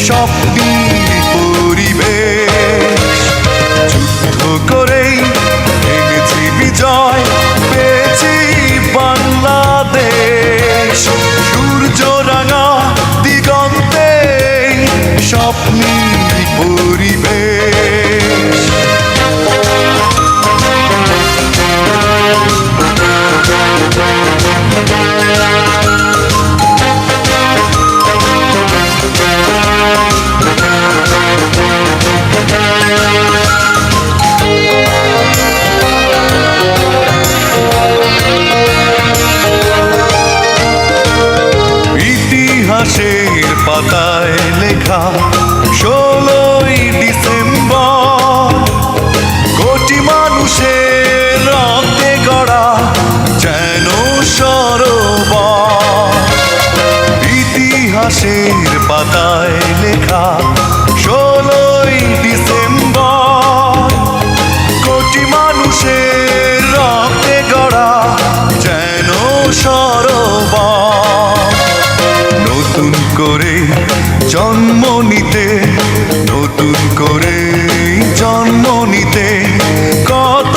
shop পাতায় লেখা ষোলোই ডিসেম্বর, কোটি মানুষের রক্তে গড়া যেন সরোবর। ইতিহাসের পাতায় লেখা ষোলোই ডিসেম্বর, কোটি মানুষের রক্তে গড়া যেন সর জন্ম নিতে নতুন করে জন্ম নিতে কত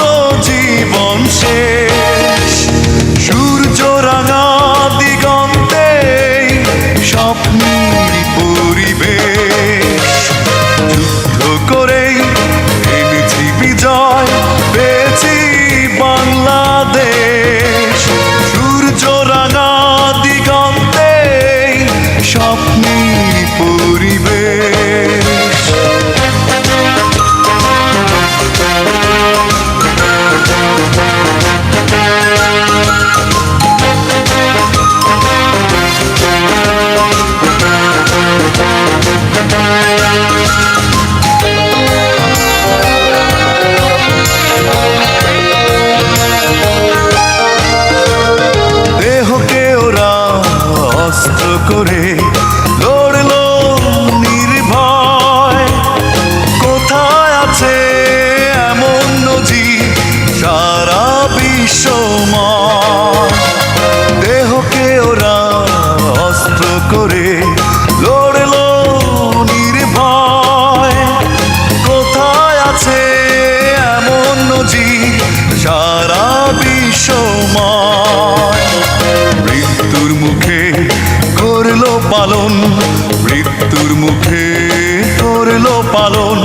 মুখে ধরল পালন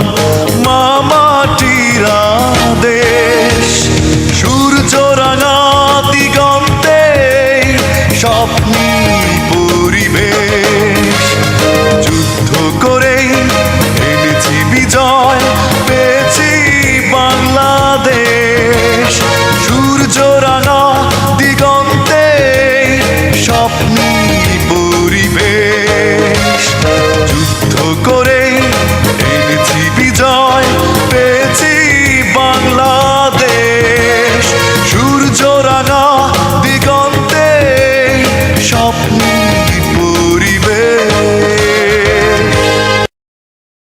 মা মাটির আদেশ। সূর্য রাঙা দিগন্তে স্বপ্নি পরিবেশ। যুদ্ধ করেই এনেছি বিজয়